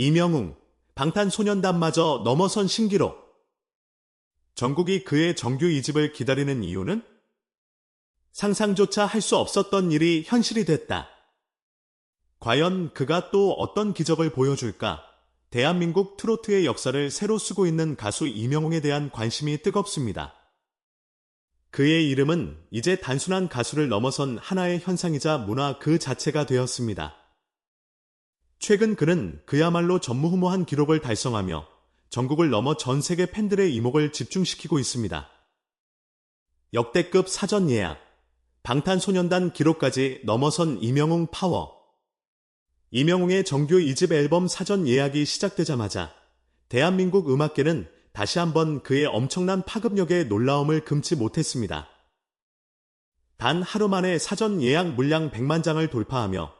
이명웅, 방탄소년단마저 넘어선 신기록. 전국이 그의 정규 2집을 기다리는 이유는 상상조차 할 수 없었던 일이 현실이 됐다. 과연 그가 또 어떤 기적을 보여줄까? 대한민국 트로트의 역사를 새로 쓰고 있는 가수 이명웅에 대한 관심이 뜨겁습니다. 그의 이름은 이제 단순한 가수를 넘어선 하나의 현상이자 문화 그 자체가 되었습니다. 최근 그는 그야말로 전무후무한 기록을 달성하며 전국을 넘어 전 세계 팬들의 이목을 집중시키고 있습니다. 역대급 사전 예약, 방탄소년단 기록까지 넘어선 이명웅 파워. 이명웅의 정규 2집 앨범 사전 예약이 시작되자마자 대한민국 음악계는 다시 한번 그의 엄청난 파급력에 놀라움을 금치 못했습니다. 단 하루 만에 사전 예약 물량 100만 장을 돌파하며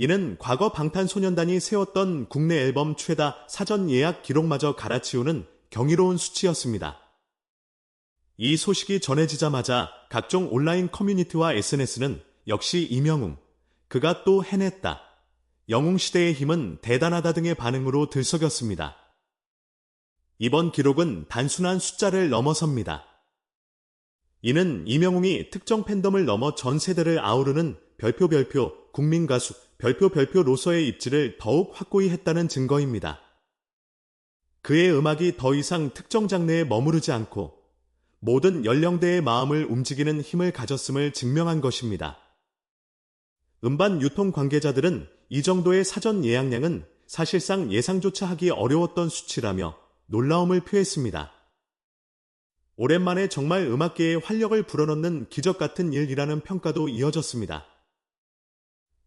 이는 과거 방탄소년단이 세웠던 국내 앨범 최다 사전 예약 기록마저 갈아치우는 경이로운 수치였습니다. 이 소식이 전해지자마자 각종 온라인 커뮤니티와 SNS는 역시 이명웅, 그가 또 해냈다. 영웅 시대의 힘은 대단하다 등의 반응으로 들썩였습니다. 이번 기록은 단순한 숫자를 넘어섭니다. 이는 이명웅이 특정 팬덤을 넘어 전 세대를 아우르는 별표 별표 국민 가수 별표 별표 로서의 입지를 더욱 확고히 했다는 증거입니다. 그의 음악이 더 이상 특정 장르에 머무르지 않고 모든 연령대의 마음을 움직이는 힘을 가졌음을 증명한 것입니다. 음반 유통 관계자들은 이 정도의 사전 예약량은 사실상 예상조차 하기 어려웠던 수치라며 놀라움을 표했습니다. 오랜만에 정말 음악계에 활력을 불어넣는 기적 같은 일이라는 평가도 이어졌습니다.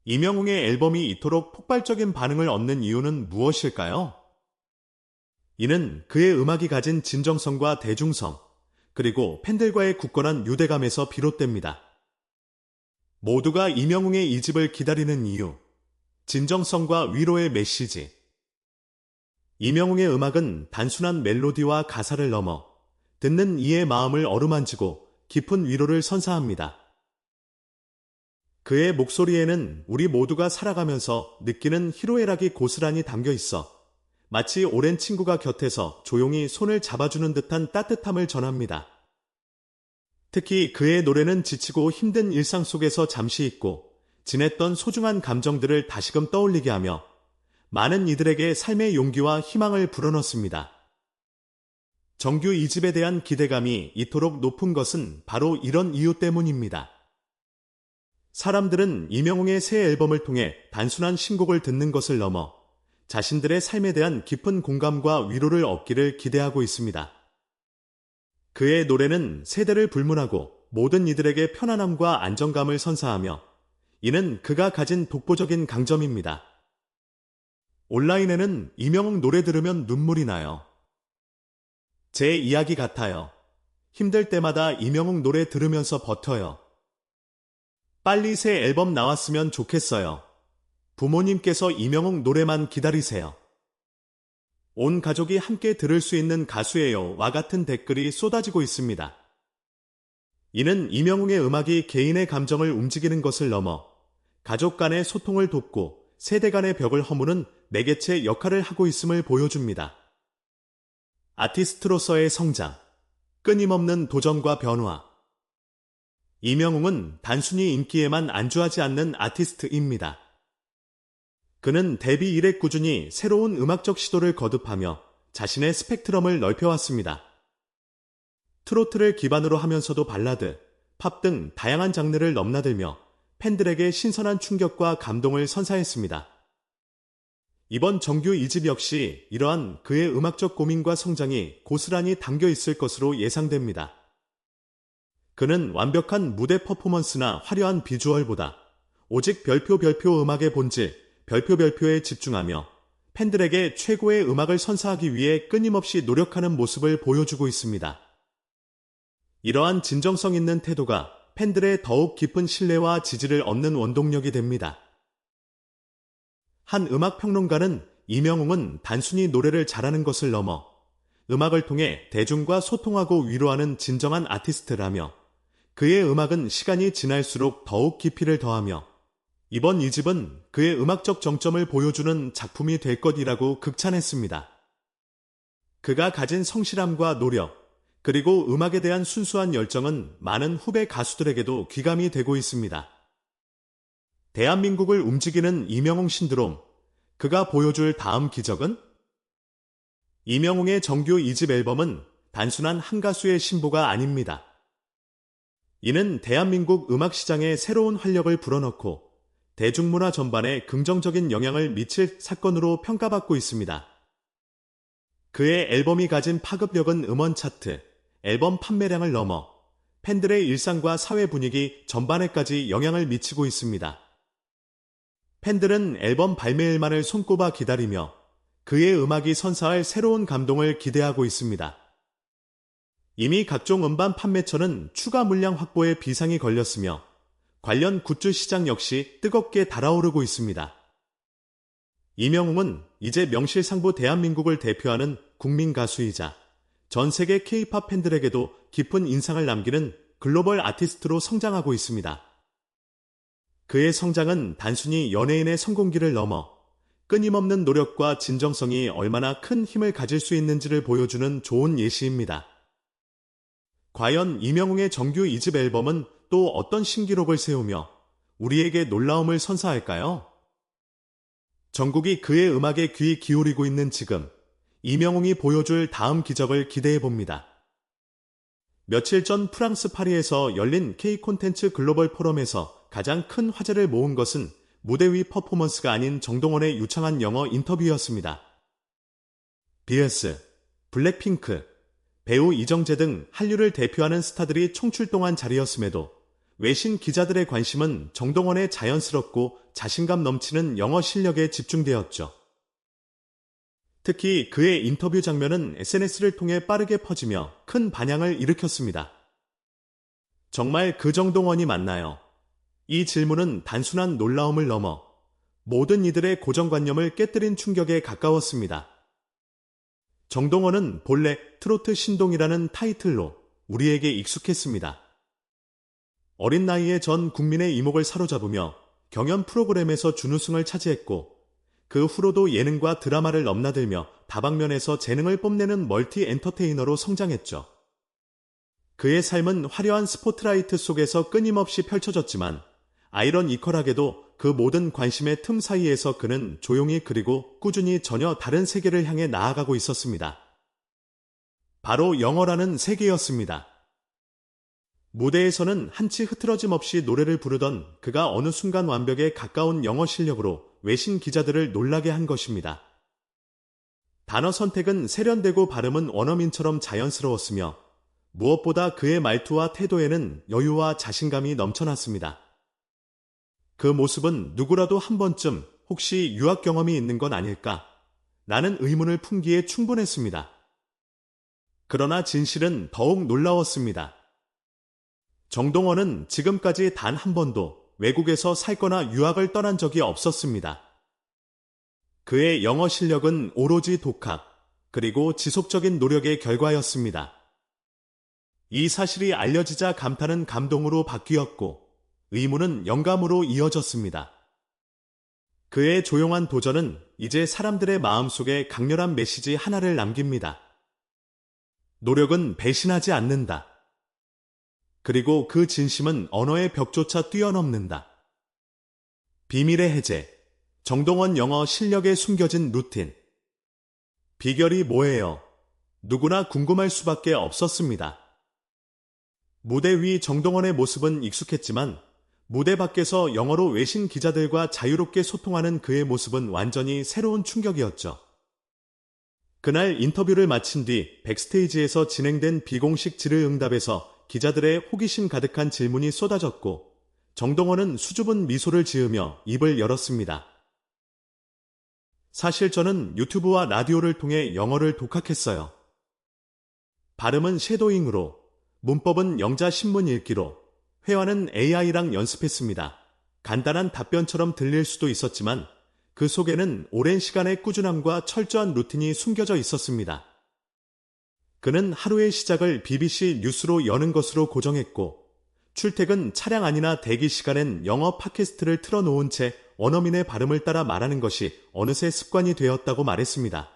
이명웅의 앨범이 이토록 폭발적인 반응을 얻는 이유는 무엇일까요? 이는 그의 음악이 가진 진정성과 대중성, 그리고 팬들과의 굳건한 유대감에서 비롯됩니다. 모두가 이명웅의 이 집을 기다리는 이유, 진정성과 위로의 메시지, 이명웅의 음악은 단순한 멜로디와 가사를 넘어 듣는 이의 마음을 어루만지고 깊은 위로를 선사합니다. 그의 목소리에는 우리 모두가 살아가면서 느끼는 희로애락이 고스란히 담겨 있어 마치 오랜 친구가 곁에서 조용히 손을 잡아주는 듯한 따뜻함을 전합니다. 특히 그의 노래는 지치고 힘든 일상 속에서 잠시 잊고 지냈던 소중한 감정들을 다시금 떠올리게 하며 많은 이들에게 삶의 용기와 희망을 불어넣습니다. 정규 2집에 대한 기대감이 이토록 높은 것은 바로 이런 이유 때문입니다. 사람들은 이명웅의 새 앨범을 통해 단순한 신곡을 듣는 것을 넘어 자신들의 삶에 대한 깊은 공감과 위로를 얻기를 기대하고 있습니다. 그의 노래는 세대를 불문하고 모든 이들에게 편안함과 안정감을 선사하며 이는 그가 가진 독보적인 강점입니다. 온라인에는 이명웅 노래 들으면 눈물이 나요. 제 이야기 같아요. 힘들 때마다 이명웅 노래 들으면서 버텨요. 빨리 새 앨범 나왔으면 좋겠어요. 부모님께서 이명웅 노래만 기다리세요. 온 가족이 함께 들을 수 있는 가수예요. 와 같은 댓글이 쏟아지고 있습니다. 이는 이명웅의 음악이 개인의 감정을 움직이는 것을 넘어 가족 간의 소통을 돕고 세대 간의 벽을 허무는 매개체 역할을 하고 있음을 보여줍니다. 아티스트로서의 성장, 끊임없는 도전과 변화. 이명웅은 단순히 인기에만 안주하지 않는 아티스트입니다. 그는 데뷔 이래 꾸준히 새로운 음악적 시도를 거듭하며 자신의 스펙트럼을 넓혀왔습니다. 트로트를 기반으로 하면서도 발라드, 팝 등 다양한 장르를 넘나들며 팬들에게 신선한 충격과 감동을 선사했습니다. 이번 정규 2집 역시 이러한 그의 음악적 고민과 성장이 고스란히 담겨 있을 것으로 예상됩니다. 그는 완벽한 무대 퍼포먼스나 화려한 비주얼보다 오직 별표 별표 음악의 본질, 별표 별표에 집중하며 팬들에게 최고의 음악을 선사하기 위해 끊임없이 노력하는 모습을 보여주고 있습니다. 이러한 진정성 있는 태도가 팬들의 더욱 깊은 신뢰와 지지를 얻는 원동력이 됩니다. 한 음악 평론가는 이명웅은 단순히 노래를 잘하는 것을 넘어 음악을 통해 대중과 소통하고 위로하는 진정한 아티스트라며 그의 음악은 시간이 지날수록 더욱 깊이를 더하며 이번 2집은 그의 음악적 정점을 보여주는 작품이 될 것이라고 극찬했습니다. 그가 가진 성실함과 노력, 그리고 음악에 대한 순수한 열정은 많은 후배 가수들에게도 귀감이 되고 있습니다. 대한민국을 움직이는 이명웅 신드롬, 그가 보여줄 다음 기적은? 이명웅의 정규 2집 앨범은 단순한 한 가수의 신보가 아닙니다. 이는 대한민국 음악 시장에 새로운 활력을 불어넣고 대중문화 전반에 긍정적인 영향을 미칠 사건으로 평가받고 있습니다. 그의 앨범이 가진 파급력은 음원 차트, 앨범 판매량을 넘어 팬들의 일상과 사회 분위기 전반에까지 영향을 미치고 있습니다. 팬들은 앨범 발매일만을 손꼽아 기다리며 그의 음악이 선사할 새로운 감동을 기대하고 있습니다. 이미 각종 음반 판매처는 추가 물량 확보에 비상이 걸렸으며 관련 굿즈 시장 역시 뜨겁게 달아오르고 있습니다. 이명웅은 이제 명실상부 대한민국을 대표하는 국민 가수이자 전 세계 K-팝 팬들에게도 깊은 인상을 남기는 글로벌 아티스트로 성장하고 있습니다. 그의 성장은 단순히 연예인의 성공기를 넘어 끊임없는 노력과 진정성이 얼마나 큰 힘을 가질 수 있는지를 보여주는 좋은 예시입니다. 과연 이명웅의 정규 2집 앨범은 또 어떤 신기록을 세우며 우리에게 놀라움을 선사할까요? 전국이 그의 음악에 귀 기울이고 있는 지금, 이명웅이 보여줄 다음 기적을 기대해 봅니다. 며칠 전 프랑스 파리에서 열린 K 콘텐츠 글로벌 포럼에서 가장 큰 화제를 모은 것은 무대 위 퍼포먼스가 아닌 정동원의 유창한 영어 인터뷰였습니다. BS, 블랙핑크, 배우 이정재 등 한류를 대표하는 스타들이 총출동한 자리였음에도 외신 기자들의 관심은 정동원의 자연스럽고 자신감 넘치는 영어 실력에 집중되었죠. 특히 그의 인터뷰 장면은 SNS를 통해 빠르게 퍼지며 큰 반향을 일으켰습니다. 정말 그 정동원이 맞나요? 이 질문은 단순한 놀라움을 넘어 모든 이들의 고정관념을 깨뜨린 충격에 가까웠습니다. 정동원은 본래 트로트 신동이라는 타이틀로 우리에게 익숙했습니다. 어린 나이에 전 국민의 이목을 사로잡으며 경연 프로그램에서 준우승을 차지했고 그 후로도 예능과 드라마를 넘나들며 다방면에서 재능을 뽐내는 멀티 엔터테이너로 성장했죠. 그의 삶은 화려한 스포트라이트 속에서 끊임없이 펼쳐졌지만 아이런 이컬하게도 그 모든 관심의 틈 사이에서 그는 조용히 그리고 꾸준히 전혀 다른 세계를 향해 나아가고 있었습니다. 바로 영어라는 세계였습니다. 무대에서는 한치 흐트러짐 없이 노래를 부르던 그가 어느 순간 완벽에 가까운 영어 실력으로 외신 기자들을 놀라게 한 것입니다. 단어 선택은 세련되고 발음은 원어민처럼 자연스러웠으며 무엇보다 그의 말투와 태도에는 여유와 자신감이 넘쳐났습니다. 그 모습은 누구라도 한 번쯤 혹시 유학 경험이 있는 건 아닐까? 라는 의문을 품기에 충분했습니다. 그러나 진실은 더욱 놀라웠습니다. 정동원은 지금까지 단 한 번도 외국에서 살거나 유학을 떠난 적이 없었습니다. 그의 영어 실력은 오로지 독학, 그리고 지속적인 노력의 결과였습니다. 이 사실이 알려지자 감탄은 감동으로 바뀌었고, 의문은 영감으로 이어졌습니다. 그의 조용한 도전은 이제 사람들의 마음속에 강렬한 메시지 하나를 남깁니다. 노력은 배신하지 않는다. 그리고 그 진심은 언어의 벽조차 뛰어넘는다. 비밀의 해제. 정동원 영어 실력에 숨겨진 루틴. 비결이 뭐예요? 누구나 궁금할 수밖에 없었습니다. 무대 위 정동원의 모습은 익숙했지만 무대 밖에서 영어로 외신 기자들과 자유롭게 소통하는 그의 모습은 완전히 새로운 충격이었죠. 그날 인터뷰를 마친 뒤 백스테이지에서 진행된 비공식 질의응답에서 기자들의 호기심 가득한 질문이 쏟아졌고 정동원은 수줍은 미소를 지으며 입을 열었습니다. 사실 저는 유튜브와 라디오를 통해 영어를 독학했어요. 발음은 쉐도잉으로, 문법은 영자 신문 읽기로, 회화는 AI랑 연습했습니다. 간단한 답변처럼 들릴 수도 있었지만 그 속에는 오랜 시간의 꾸준함과 철저한 루틴이 숨겨져 있었습니다. 그는 하루의 시작을 BBC 뉴스로 여는 것으로 고정했고 출퇴근 차량 안이나 대기 시간엔 영어 팟캐스트를 틀어놓은 채 원어민의 발음을 따라 말하는 것이 어느새 습관이 되었다고 말했습니다.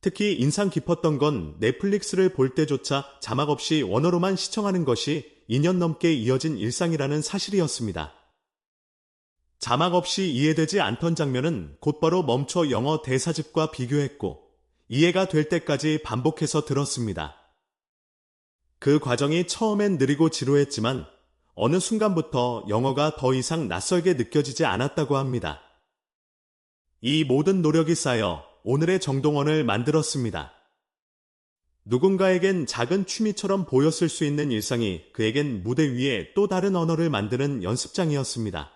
특히 인상 깊었던 건 넷플릭스를 볼 때조차 자막 없이 원어로만 시청하는 것이 2년 넘게 이어진 일상이라는 사실이었습니다. 자막 없이 이해되지 않던 장면은 곧바로 멈춰 영어 대사집과 비교했고 이해가 될 때까지 반복해서 들었습니다. 그 과정이 처음엔 느리고 지루했지만 어느 순간부터 영어가 더 이상 낯설게 느껴지지 않았다고 합니다. 이 모든 노력이 쌓여 오늘의 정동원을 만들었습니다. 누군가에겐 작은 취미처럼 보였을 수 있는 일상이 그에겐 무대 위에 또 다른 언어를 만드는 연습장이었습니다.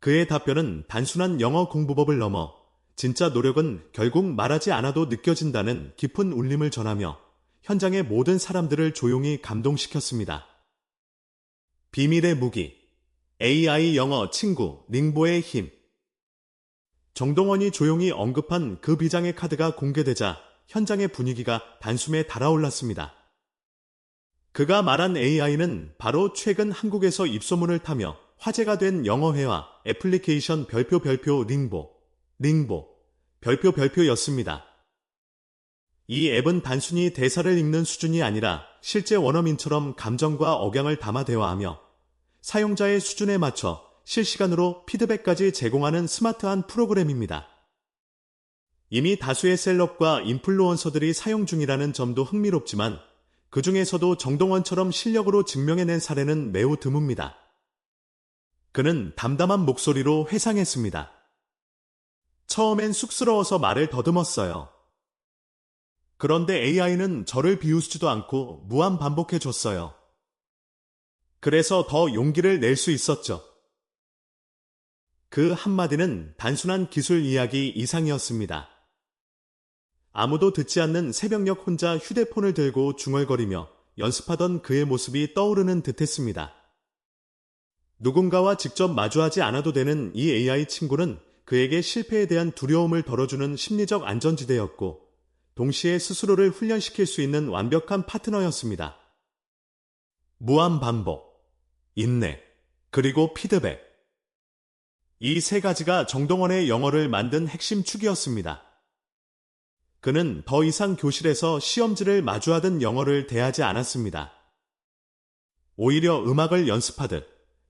그의 답변은 단순한 영어 공부법을 넘어 진짜 노력은 결국 말하지 않아도 느껴진다는 깊은 울림을 전하며 현장의 모든 사람들을 조용히 감동시켰습니다. 비밀의 무기 AI 영어 친구 링보의 힘 정동원이 조용히 언급한 그 비장의 카드가 공개되자 현장의 분위기가 단숨에 달아올랐습니다. 그가 말한 AI는 바로 최근 한국에서 입소문을 타며 화제가 된 영어회화 애플리케이션 별표 별표 링보, 링보, 별표 별표였습니다. 이 앱은 단순히 대사를 읽는 수준이 아니라 실제 원어민처럼 감정과 억양을 담아 대화하며 사용자의 수준에 맞춰 실시간으로 피드백까지 제공하는 스마트한 프로그램입니다. 이미 다수의 셀럽과 인플루언서들이 사용 중이라는 점도 흥미롭지만 그 중에서도 정동원처럼 실력으로 증명해낸 사례는 매우 드뭅니다. 그는 담담한 목소리로 회상했습니다. 처음엔 쑥스러워서 말을 더듬었어요. 그런데 AI는 저를 비웃지도 않고 무한 반복해 줬어요. 그래서 더 용기를 낼 수 있었죠. 그 한마디는 단순한 기술 이야기 이상이었습니다. 아무도 듣지 않는 새벽녘 혼자 휴대폰을 들고 중얼거리며 연습하던 그의 모습이 떠오르는 듯 했습니다. 누군가와 직접 마주하지 않아도 되는 이 AI 친구는 그에게 실패에 대한 두려움을 덜어주는 심리적 안전지대였고, 동시에 스스로를 훈련시킬 수 있는 완벽한 파트너였습니다. 무한 반복, 인내, 그리고 피드백. 이 세 가지가 정동원의 영어를 만든 핵심 축이었습니다. 그는 더 이상 교실에서 시험지를 마주하던 영어를 대하지 않았습니다. 오히려 음악을 연습하듯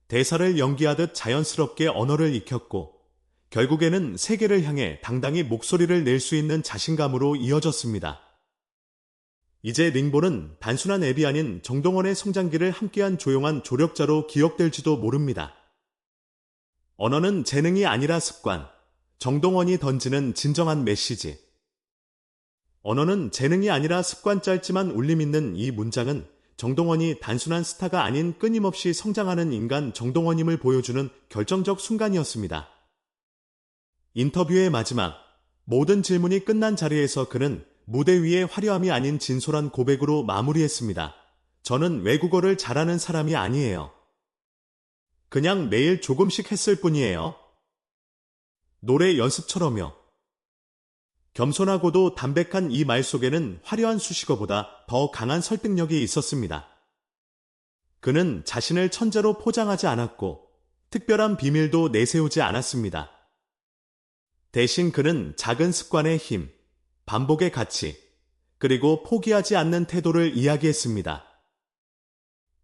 대사를 연기하듯 자연스럽게 언어를 익혔고 결국에는 세계를 향해 당당히 목소리를 낼 수 있는 자신감으로 이어졌습니다. 이제 링보는 단순한 앱이 아닌 정동원의 성장기를 함께한 조용한 조력자로 기억될지도 모릅니다. 언어는 재능이 아니라 습관, 정동원이 던지는 진정한 메시지. 언어는 재능이 아니라 습관 짧지만 울림 있는 이 문장은 정동원이 단순한 스타가 아닌 끊임없이 성장하는 인간 정동원임을 보여주는 결정적 순간이었습니다. 인터뷰의 마지막, 모든 질문이 끝난 자리에서 그는 무대 위의 화려함이 아닌 진솔한 고백으로 마무리했습니다. 저는 외국어를 잘하는 사람이 아니에요. 그냥 매일 조금씩 했을 뿐이에요. 노래 연습처럼요. 겸손하고도 담백한 이 말 속에는 화려한 수식어보다 더 강한 설득력이 있었습니다. 그는 자신을 천재로 포장하지 않았고 특별한 비밀도 내세우지 않았습니다. 대신 그는 작은 습관의 힘, 반복의 가치, 그리고 포기하지 않는 태도를 이야기했습니다.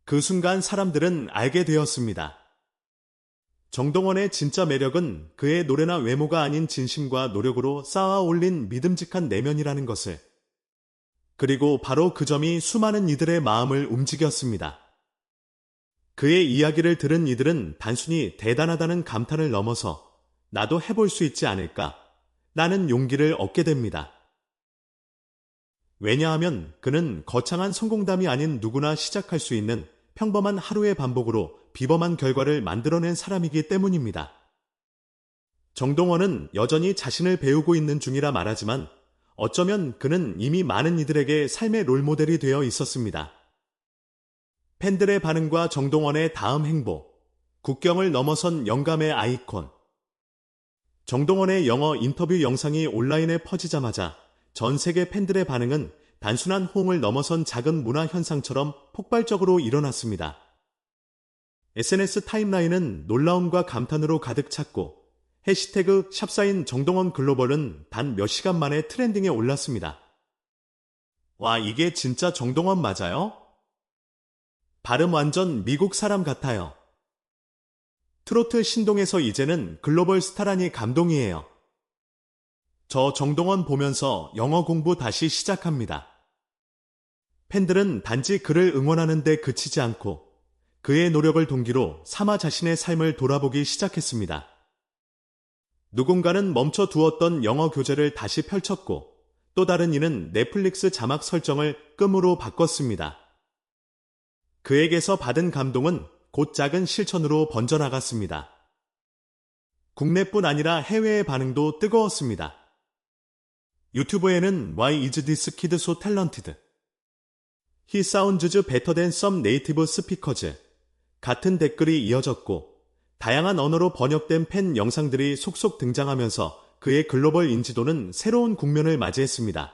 그 순간 사람들은 알게 되었습니다. 정동원의 진짜 매력은 그의 노래나 외모가 아닌 진심과 노력으로 쌓아 올린 믿음직한 내면이라는 것을. 그리고 바로 그 점이 수많은 이들의 마음을 움직였습니다. 그의 이야기를 들은 이들은 단순히 대단하다는 감탄을 넘어서 나도 해볼 수 있지 않을까? 나는 용기를 얻게 됩니다. 왜냐하면 그는 거창한 성공담이 아닌 누구나 시작할 수 있는 평범한 하루의 반복으로 비범한 결과를 만들어낸 사람이기 때문입니다. 정동원은 여전히 자신을 배우고 있는 중이라 말하지만 어쩌면 그는 이미 많은 이들에게 삶의 롤모델이 되어 있었습니다. 팬들의 반응과 정동원의 다음 행보, 국경을 넘어선 영감의 아이콘. 정동원의 영어 인터뷰 영상이 온라인에 퍼지자마자 전 세계 팬들의 반응은 단순한 호응을 넘어선 작은 문화 현상처럼 폭발적으로 일어났습니다. SNS 타임라인은 놀라움과 감탄으로 가득 찼고 해시태그 샵사인 정동원 글로벌은 단 몇 시간 만에 트렌딩에 올랐습니다. 와, 이게 진짜 정동원 맞아요? 발음 완전 미국 사람 같아요. 트로트 신동에서 이제는 글로벌 스타라니 감동이에요. 저 정동원 보면서 영어 공부 다시 시작합니다. 팬들은 단지 그를 응원하는데 그치지 않고 그의 노력을 동기로 삼아 자신의 삶을 돌아보기 시작했습니다. 누군가는 멈춰 두었던 영어 교재를 다시 펼쳤고 또 다른 이는 넷플릭스 자막 설정을 끔으로 바꿨습니다. 그에게서 받은 감동은 곧 작은 실천으로 번져나갔습니다. 국내뿐 아니라 해외의 반응도 뜨거웠습니다. 유튜브에는 Why is this kid so talented? He sounds better than some native speakers. 같은 댓글이 이어졌고 다양한 언어로 번역된 팬 영상들이 속속 등장하면서 그의 글로벌 인지도는 새로운 국면을 맞이했습니다.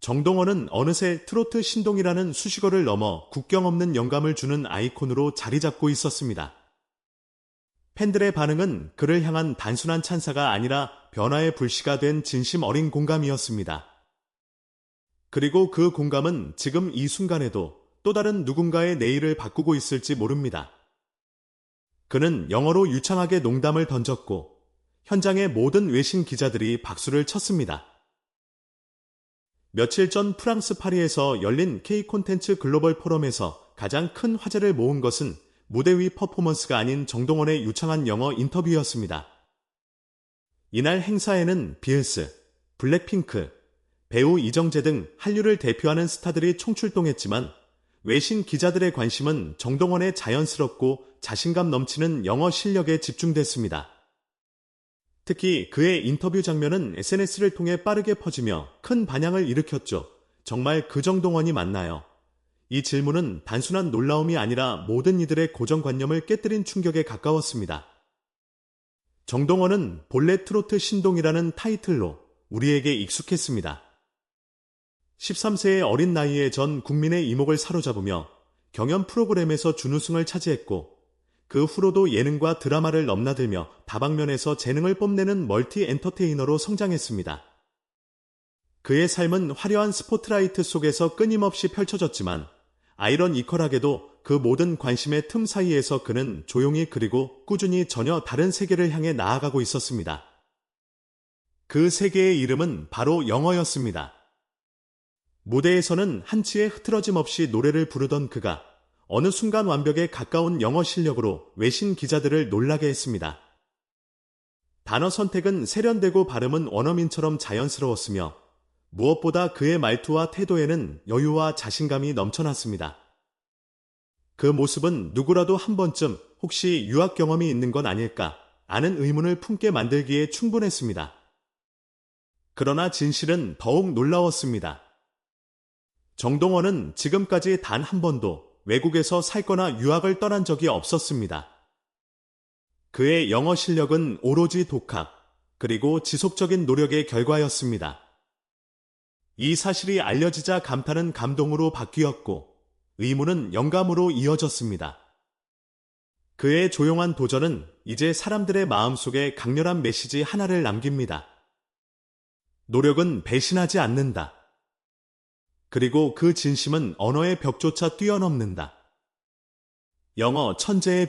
정동원은 어느새 트로트 신동이라는 수식어를 넘어 국경 없는 영감을 주는 아이콘으로 자리 잡고 있었습니다. 팬들의 반응은 그를 향한 단순한 찬사가 아니라 변화의 불씨가 된 진심 어린 공감이었습니다. 그리고 그 공감은 지금 이 순간에도 또 다른 누군가의 내일을 바꾸고 있을지 모릅니다. 그는 영어로 유창하게 농담을 던졌고 현장의 모든 외신 기자들이 박수를 쳤습니다. 며칠 전 프랑스 파리에서 열린 K 콘텐츠 글로벌 포럼에서 가장 큰 화제를 모은 것은 무대 위 퍼포먼스가 아닌 정동원의 유창한 영어 인터뷰였습니다. 이날 행사에는 비엘스, 블랙핑크, 배우 이정재 등 한류를 대표하는 스타들이 총출동했지만 외신 기자들의 관심은 정동원의 자연스럽고 자신감 넘치는 영어 실력에 집중됐습니다. 특히 그의 인터뷰 장면은 SNS를 통해 빠르게 퍼지며 큰 반향을 일으켰죠. 정말 그 정동원이 맞나요? 이 질문은 단순한 놀라움이 아니라 모든 이들의 고정관념을 깨뜨린 충격에 가까웠습니다. 정동원은 본래 트로트 신동이라는 타이틀로 우리에게 익숙했습니다. 13세의 어린 나이에 전 국민의 이목을 사로잡으며 경연 프로그램에서 준우승을 차지했고 그 후로도 예능과 드라마를 넘나들며 다방면에서 재능을 뽐내는 멀티 엔터테이너로 성장했습니다. 그의 삶은 화려한 스포트라이트 속에서 끊임없이 펼쳐졌지만 아이런 이컬하게도 그 모든 관심의 틈 사이에서 그는 조용히 그리고 꾸준히 전혀 다른 세계를 향해 나아가고 있었습니다. 그 세계의 이름은 바로 영어였습니다. 무대에서는 한치의 흐트러짐 없이 노래를 부르던 그가 어느 순간 완벽에 가까운 영어 실력으로 외신 기자들을 놀라게 했습니다. 단어 선택은 세련되고 발음은 원어민처럼 자연스러웠으며 무엇보다 그의 말투와 태도에는 여유와 자신감이 넘쳐났습니다. 그 모습은 누구라도 한 번쯤 혹시 유학 경험이 있는 건 아닐까 아는 의문을 품게 만들기에 충분했습니다. 그러나 진실은 더욱 놀라웠습니다. 정동원은 지금까지 단 한 번도 외국에서 살거나 유학을 떠난 적이 없었습니다. 그의 영어 실력은 오로지 독학, 그리고 지속적인 노력의 결과였습니다. 이 사실이 알려지자 감탄은 감동으로 바뀌었고 의문은 영감으로 이어졌습니다. 그의 조용한 도전은 이제 사람들의 마음속에 강렬한 메시지 하나를 남깁니다. 노력은 배신하지 않는다. 그리고 그 진심은 언어의 벽조차 뛰어넘는다. 영어 천재의